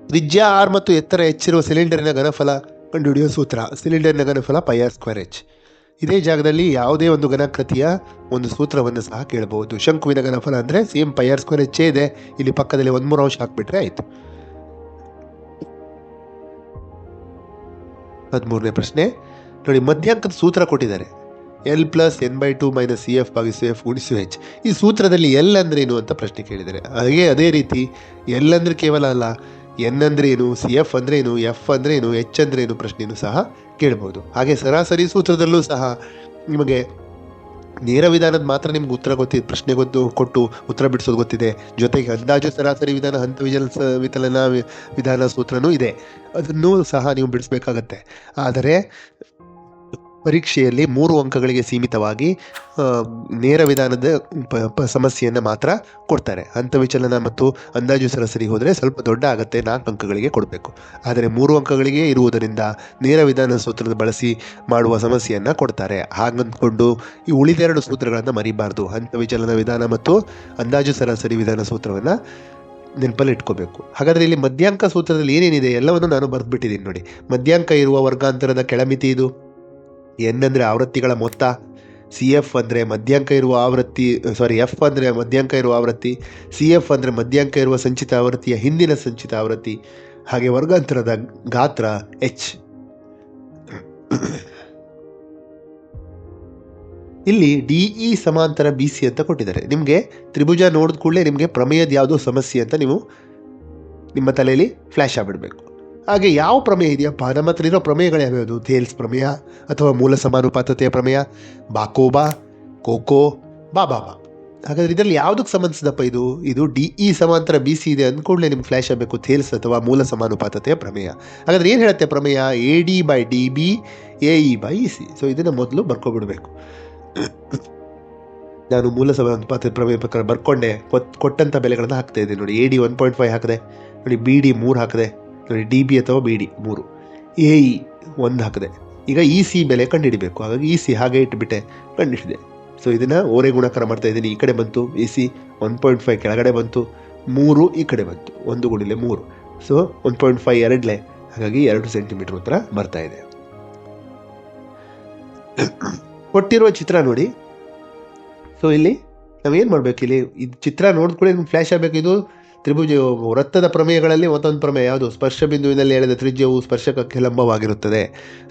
ತ್ರಿಜ್ಯ ಆರ್ ಮತ್ತು ಎತ್ತರ ಹೆಚ್ಚಿರುವ ಸಿಲಿಂಡರಿನ ಘನಫಲ ಕಂಡುಹಿಡಿಯುವ ಸೂತ್ರ. ಸಿಲಿಂಡರ್ನ ಘನಫಲ ಪೈ ಆರ್ ಸ್ಕ್ವೇರ್ ಎಚ್ ಇದೇ ಜಾಗದಲ್ಲಿ ಯಾವುದೇ ಒಂದು ಘನಕೃತಿಯ ಒಂದು ಸೂತ್ರವನ್ನು ಸಹ ಕೇಳಬಹುದು. ಶಂಕುವಿನ ಘನಫಲ ಅಂದರೆ ಸೇಮ್ ಪೈಆರ್ ಸ್ಕ್ವೇರ್ ಹೆಚ್ಚೇ ಇದೆ. ಇಲ್ಲಿ ಪಕ್ಕದಲ್ಲಿ ಒಂದು ಮೂರು ಅಂಶ ಹಾಕ್ಬಿಟ್ರೆ ಆಯಿತು. ಹದಿಮೂರನೇ ಪ್ರಶ್ನೆ. ನೋಡಿ, ಮಧ್ಯಾಂಕದ ಸೂತ್ರ ಕೊಟ್ಟಿದ್ದಾರೆ. L plus N by two minus C F ಭಾಗಿಸು ಎಫ್ ಗುಣಿಸು ಹೆಚ್ ಈ ಸೂತ್ರದಲ್ಲಿ ಎಲ್ ಅಂದ್ರೇನು ಅಂತ ಪ್ರಶ್ನೆ ಕೇಳಿದ್ದಾರೆ. ಹಾಗೆ ಅದೇ ರೀತಿ ಎಲ್ ಅಂದ್ರೆ ಕೇವಲ ಅಲ್ಲ ಎನ್ ಅಂದ್ರೇನು ಸಿ ಎಫ್ ಅಂದ್ರೇನು ಎಫ್ ಅಂದ್ರೇನು ಎಚ್ ಅಂದ್ರೇನು ಪ್ರಶ್ನೆಯೂ ಸಹ ಕೇಳ್ಬೋದು. ಹಾಗೆ ಸರಾಸರಿ ಸೂತ್ರದಲ್ಲೂ ಸಹ ನಿಮಗೆ ನೇರ ವಿಧಾನದ ಮಾತ್ರ ನಿಮ್ಗೆ ಉತ್ತರ ಗೊತ್ತಿದೆ ಪ್ರಶ್ನೆ ಗೊತ್ತು, ಕೊಟ್ಟು ಉತ್ತರ ಬಿಡಿಸೋದು ಗೊತ್ತಿದೆ. ಜೊತೆಗೆ ಅಂದಾಜು ಸರಾಸರಿ ವಿಧಾನ ಹಂತ ವಿಜಲ ವಿತಲನಾ ವಿಧಾನ ಸೂತ್ರನೂ ಇದೆ. ಅದನ್ನು ಸಹ ನೀವು ಬಿಡಿಸ್ಬೇಕಾಗತ್ತೆ. ಆದರೆ ಪರೀಕ್ಷೆಯಲ್ಲಿ ಮೂರು ಅಂಕಗಳಿಗೆ ಸೀಮಿತವಾಗಿ ನೇರ ವಿಧಾನದ ಸಮಸ್ಯೆಯನ್ನು ಮಾತ್ರ ಕೊಡ್ತಾರೆ. ಹಂತ ವಿಚಲನ ಮತ್ತು ಅಂದಾಜು ಸರಾಸರಿ ಹೋದರೆ ಸ್ವಲ್ಪ ದೊಡ್ಡ ಆಗತ್ತೆ, ನಾಲ್ಕು ಅಂಕಗಳಿಗೆ ಕೊಡಬೇಕು. ಆದರೆ ಮೂರು ಅಂಕಗಳಿಗೆ ಇರುವುದರಿಂದ ನೇರ ವಿಧಾನ ಸೂತ್ರದ ಬಳಸಿ ಮಾಡುವ ಸಮಸ್ಯೆಯನ್ನು ಕೊಡ್ತಾರೆ. ಹಾಗಂದ್ಕೊಂಡು ಈ ಉಳಿದೆರಡು ಸೂತ್ರಗಳನ್ನು ಮರಿಬಾರ್ದು. ಹಂತ ವಿಚಲನ ವಿಧಾನ ಮತ್ತು ಅಂದಾಜು ಸರಾಸರಿ ವಿಧಾನ ಸೂತ್ರವನ್ನು ನೆನಪಲ್ಲಿ ಇಟ್ಕೋಬೇಕು ಹಾಗಾದರೆ ಇಲ್ಲಿ ಮಧ್ಯಾಂಕ ಸೂತ್ರದಲ್ಲಿ ಏನೇನಿದೆ ಎಲ್ಲವನ್ನು ನಾನು ಬರೆದ್ಬಿಟ್ಟಿದ್ದೀನಿ ನೋಡಿ. ಮಧ್ಯಾಂಕ ಇರುವ ವರ್ಗಾಂತರದ ಕೆಳಮಿತಿ ಇದು. ಎನ್ ಅಂದರೆ ಆವೃತ್ತಿಗಳ ಮೊತ್ತ. ಸಿ ಎಫ್ ಅಂದರೆ ಮಧ್ಯಾಂಕ ಇರುವ ಆವೃತ್ತಿ ಸಾರಿ ಎಫ್ ಅಂದರೆ ಮಧ್ಯಾಂಕ ಇರುವ ಆವೃತ್ತಿ ಸಿ ಎಫ್ ಅಂದರೆ ಮಧ್ಯಾಂಕ ಇರುವ ಸಂಚಿತ ಆವೃತ್ತಿಯ ಹಿಂದಿನ ಸಂಚಿತ ಆವೃತ್ತಿ. ಹಾಗೆ ವರ್ಗಾಂತರದ ಗಾತ್ರ ಎಚ್ ಇಲ್ಲಿ ಡಿ ಇ ಸಮಾಂತರ ಬಿ ಸಿ ಅಂತ ಕೊಟ್ಟಿದ್ದಾರೆ. ನಿಮಗೆ ತ್ರಿಭುಜ ನೋಡಿದ ಕೂಡಲೇ ನಿಮಗೆ ಪ್ರಮೇಯದ ಯಾವುದೋ ಸಮಸ್ಯೆ ಅಂತ ನೀವು ನಿಮ್ಮ ತಲೆಯಲ್ಲಿ ಫ್ಲ್ಯಾಶ್ ಆಗಿಬಿಡಬೇಕು. ಹಾಗೆ ಯಾವ ಪ್ರಮೇಯ ಇದೆಯಪ್ಪ ನಮ್ಮ ಹತ್ರ ಇರೋ ಪ್ರಮೇಯಗಳು ಯಾವ್ಯಾವುದು? ಥೇಲ್ಸ್ ಪ್ರಮೇಯ ಅಥವಾ ಮೂಲ ಸಮಾನುಪಾತತೆಯ ಪ್ರಮೇಯ? ಬಾಕೋಬಾ, ಕೋಕೋ, ಬಾಬಾಬಾ. ಹಾಗಾದರೆ ಇದರಲ್ಲಿ ಯಾವುದಕ್ಕೆ ಸಂಬಂಧಿಸಿದಪ್ಪ ಇದು? ಇದು ಡಿ ಇ ಸಮಾಂತರ ಬಿ ಸಿ ಇದೆ ಅಂದ್ಕೂಡಲೇ ನಿಮ್ಗೆ ಫ್ಲ್ಯಾಶ್ ಆಗಬೇಕು. ಥೇಲ್ಸ್ ಅಥವಾ ಮೂಲ ಸಮಾನುಪಾತತೆಯ ಪ್ರಮೇಯ. ಹಾಗಾದರೆ ಏನು ಹೇಳುತ್ತೆ ಪ್ರಮೇಯ? A D by D B A E by E C so ಇದನ್ನು ಮೊದಲು ಬರ್ಕೊಬಿಡಬೇಕು. ನಾನು ಮೂಲ ಸಮಾನುಪಾತ ಪ್ರಮೇಯ ಪ್ರಕಾರ ಬರ್ಕೊಂಡೆ. ಕೊಟ್- ಕೊಟ್ಟಂಥ ಬೆಲೆಗಳನ್ನು ಹಾಕ್ತಾ ಇದ್ದೀನಿ ನೋಡಿ. A D one point five ಹಾಕಿದೆ, ನೋಡಿ ಬಿ ಡಿ ಮೂರು ಹಾಕಿದೆ. ನೋಡಿ ಡಿ ಬಿ ಅಥವಾ ಬಿ ಡಿ ಮೂರು. ಎ ಇ ಒಂದು ಹಾಕಿದೆ. ಈಗ ಇ ಸಿ ಬೆಲೆ ಕಂಡುಹಿಡಿಬೇಕು. ಹಾಗಾಗಿ ಇ ಸಿ ಹಾಗೆ ಇಟ್ಬಿಟ್ಟೆ, ಕಂಡುಹಿಡಿದೆ. ಸೊ ಇದನ್ನು ಓರೆ ಗುಣಾಕಾರ ಮಾಡ್ತಾ ಇದ್ದೀನಿ. ಈ ಕಡೆ ಬಂತು E C one point five ಕೆಳಗಡೆ ಬಂತು, ಮೂರು ಈ ಕಡೆ ಬಂತು. ಒಂದು ಗುಣಿಲೆ ಮೂರು. ಸೊ ಒನ್ ಪಾಯಿಂಟ್ ಫೈವ್ ಎರಡಲೆ. ಹಾಗಾಗಿ ಎರಡು ಸೆಂಟಿಮೀಟರ್ ಉತ್ತರ ಬರ್ತಾ ಇದೆ. ಕೊಟ್ಟಿರುವ ಚಿತ್ರ ನೋಡಿ. ಸೊ ಇಲ್ಲಿ ನಾವೇನು ಮಾಡಬೇಕು ಇಲ್ಲಿ? ಇದು ಚಿತ್ರ ನೋಡಿದ್ಕೊಳ್ಳಿ ನಿಮ್ಗೆ ಫ್ಲ್ಯಾಶ್ ಆಗಬೇಕು. ಇದು ತ್ರಿಭುಜ ವೃತ್ತದ ಪ್ರಮೇಯಗಳಲ್ಲಿ ಮತ್ತೊಂದು ಪ್ರಮೇಯ, ಯಾವುದು? ಸ್ಪರ್ಶ ಬಿಂದುವಿನಲ್ಲಿ ಹೇಳಿದ ತ್ರಿಜ್ಯವು ಸ್ಪರ್ಶಕಕ್ಕೆ ಲಂಬವಾಗಿರುತ್ತದೆ.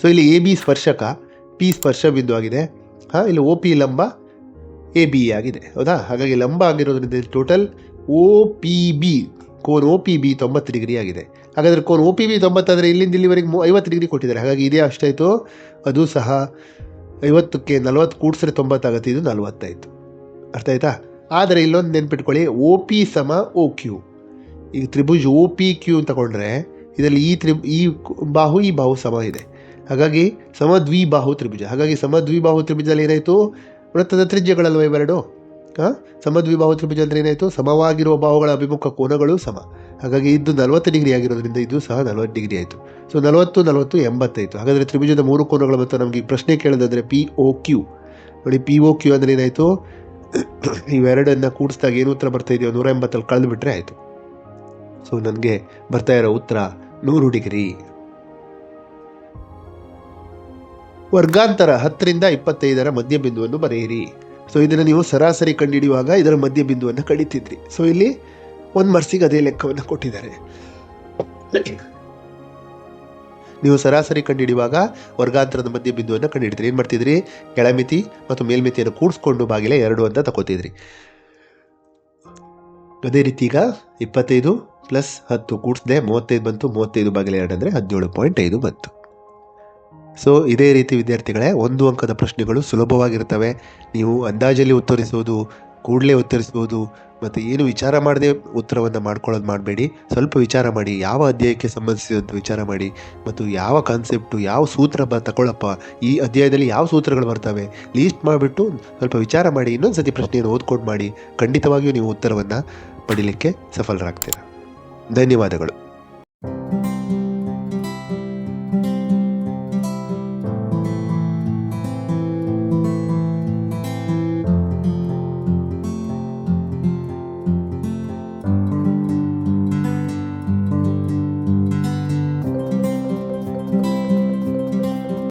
ಸೊ ಇಲ್ಲಿ ಎ ಬಿ ಸ್ಪರ್ಶಕ ಪಿ ಸ್ಪರ್ಶ ಬಿಂದು ಆಗಿದೆ. ಹಾಂ, ಇಲ್ಲಿ ಒ ಪಿ ಲಂಬ ಎ ಬಿ ಆಗಿದೆ. ಹೌದಾ? ಹಾಗಾಗಿ ಲಂಬ ಆಗಿರೋದ್ರಿಂದ ಟೋಟಲ್ ಒ ಪಿ ಬಿ ಕೋನ್ ಒ ಪಿ ಬಿ ತೊಂಬತ್ತು ಡಿಗ್ರಿ ಆಗಿದೆ. ಹಾಗಾದರೆ ಕೋನ್ ಒ ಪಿ ಬಿ ತೊಂಬತ್ತಾದರೆ ಇಲ್ಲಿಂದ ಇಲ್ಲಿವರೆಗೆ ಮೂ ಐವತ್ತು ಡಿಗ್ರಿ ಕೊಟ್ಟಿದ್ದಾರೆ. ಹಾಗಾಗಿ ಇದೇ ಅಷ್ಟಾಯಿತು ಅದು ಸಹ ಐವತ್ತಕ್ಕೆ ನಲವತ್ತು ಕೂಡಿಸ್ರೆ ತೊಂಬತ್ತಾಗುತ್ತೆ ಇದು ನಲವತ್ತಾಯಿತು ಅರ್ಥ ಆಯ್ತಾ? ಆದರೆ ಇಲ್ಲೊಂದು ನೆನ್ಪಿಟ್ಕೊಳ್ಳಿ ಓ ಪಿ ಸಮ ಒ ಕ್ಯೂ ಈಗ ತ್ರಿಭುಜ ಒ ಪಿ ಕ್ಯೂ ತಗೊಂಡ್ರೆ ಇದರಲ್ಲಿ ಈ ತ್ರಿ ಈ ಬಾಹು ಈ ಬಾಹು ಸಮ ಇದೆ. ಹಾಗಾಗಿ ಸಮದ್ವಿಬಾಹು ತ್ರಿಭುಜ. ಹಾಗಾಗಿ ಸಮದ್ವಿಬಾಹು ತ್ರಿಭುಜದಲ್ಲಿ ಏನಾಯಿತು? ವೃತ್ತದ ತ್ರಿಜ್ಯಗಳಲ್ವ ಇವೆರಡು? ಹಾಂ ಸಮದ್ವಿಬಾಹು ತ್ರಿಭುಜ ಅಂದರೆ ಏನಾಯಿತು? ಸಮವಾಗಿರುವ ಬಾಹುಗಳ ಅಭಿಮುಖ ಕೋನಗಳು ಸಮ. ಹಾಗಾಗಿ ಇದು ನಲವತ್ತು ಡಿಗ್ರಿ ಆಗಿರೋದ್ರಿಂದ ಇದು ಸಹ ನಲವತ್ತು ಡಿಗ್ರಿ ಆಯಿತು. ಸೊ, ನಲವತ್ತು ನಲವತ್ತು ಎಂಬತ್ತಾಯಿತು ಹಾಗಾದರೆ ತ್ರಿಭುಜದ ಮೂರು ಕೋನಗಳು ಮತ್ತು ನಮಗೆ ಪ್ರಶ್ನೆ ಕೇಳೋದಾದರೆ ಪಿ ಓ ಕ್ಯೂ ನೋಡಿ ಪಿ ಓ ಕ್ಯೂ ಅಂದರೆ ಏನಾಯಿತು? ಇವೆರಡನ್ನು ಕೂಡಿಸಿದಾಗ ಏನು ಉತ್ತರ ಬರ್ತಾ ಇದೆಯೋ ನೂರ ಎಂಬತ್ತಲ್ಲಿ ಕಳೆದು ಬಿಟ್ಟರೆ ಆಯಿತು. ಸೊ ನನಗೆ ಬರ್ತಾ ಇರೋ ಉತ್ತರ ನೂರು ಡಿಗ್ರಿ. ವರ್ಗಾಂತರ ಹತ್ತರಿಂದ ಇಪ್ಪತ್ತೈದರ ಮಧ್ಯಬಿಂದುವನ್ನು ಬರೆಯಿರಿ. ಸೊ ಇದನ್ನು ನೀವು ಸರಾಸರಿ ಕಂಡುಹಿಡಿಯುವಾಗ ಇದರ ಮಧ್ಯಬಿಂದುವನ್ನು ಕಡಿತಿದ್ರಿ ಸೊ ಇಲ್ಲಿ ಒಂದು ಮರ್ಸಿಗೆ ಅದೇ ಲೆಕ್ಕವನ್ನು ಕೊಟ್ಟಿದ್ದಾರೆ. ನೀವು ಸರಾಸರಿ ಕಂಡುಹಿಡಿಯುವಾಗ ವರ್ಗಾಂತರದ ಮಧ್ಯ ಬಿಂದುವನ್ನು ಕಂಡುಹಿಡಿದ್ರಿ ಏನು ಮಾಡ್ತಿದ್ರಿ? ಕೆಳಮಿತಿ ಮತ್ತು ಮೇಲ್ಮಿತಿಯನ್ನು ಕೂಡಿಸ್ಕೊಂಡು ಬಾಗಿಲ ಎರಡು ಅಂತ ತಗೋತಿದ್ರಿ ಅದೇ ರೀತಿ ಈಗ ಇಪ್ಪತ್ತೈದು ಪ್ಲಸ್ ಹತ್ತು ಕೂಡಿಸಿದೆ ಮೂವತ್ತೈದು ಬಂತು. ಮೂವತ್ತೈದು ಬಾಗಿಲ ಎರಡು ಅಂದರೆ ಹದಿನೇಳು ಪಾಯಿಂಟ್ ಐದು ಬಂತು. ಸೊ ಇದೇ ರೀತಿ ವಿದ್ಯಾರ್ಥಿಗಳೇ, ಒಂದು ಅಂಕದ ಪ್ರಶ್ನೆಗಳು ಸುಲಭವಾಗಿರ್ತವೆ ನೀವು ಅಂದಾಜಲ್ಲಿ ಉತ್ತರಿಸುವುದು ಕೂಡಲೇ ಉತ್ತರಿಸ್ಬೋದು ಮತ್ತು ಏನು ವಿಚಾರ ಮಾಡದೆ ಉತ್ತರವನ್ನು ಮಾಡ್ಕೊಳ್ಳೋದು ಮಾಡಬೇಡಿ. ಸ್ವಲ್ಪ ವಿಚಾರ ಮಾಡಿ, ಯಾವ ಅಧ್ಯಾಯಕ್ಕೆ ಸಂಬಂಧಿಸಿದಂಥ ವಿಚಾರ ಮಾಡಿ, ಮತ್ತು ಯಾವ ಕಾನ್ಸೆಪ್ಟು ಯಾವ ಸೂತ್ರ ಬ ತಗೊಳ್ಳಪ್ಪ ಈ ಅಧ್ಯಾಯದಲ್ಲಿ ಯಾವ ಸೂತ್ರಗಳು ಬರ್ತವೆ? ಲೀಸ್ಟ್ ಮಾಡಿಬಿಟ್ಟು ಸ್ವಲ್ಪ ವಿಚಾರ ಮಾಡಿ ಇನ್ನೊಂದು ಸತಿ ಪ್ರಶ್ನೆಯನ್ನು ಓದ್ಕೊಂಡು ಮಾಡಿ, ಖಂಡಿತವಾಗಿಯೂ ನೀವು ಉತ್ತರವನ್ನು ಪಡೀಲಿಕ್ಕೆ ಸಫಲರಾಗ್ತೀರ. ಧನ್ಯವಾದಗಳು.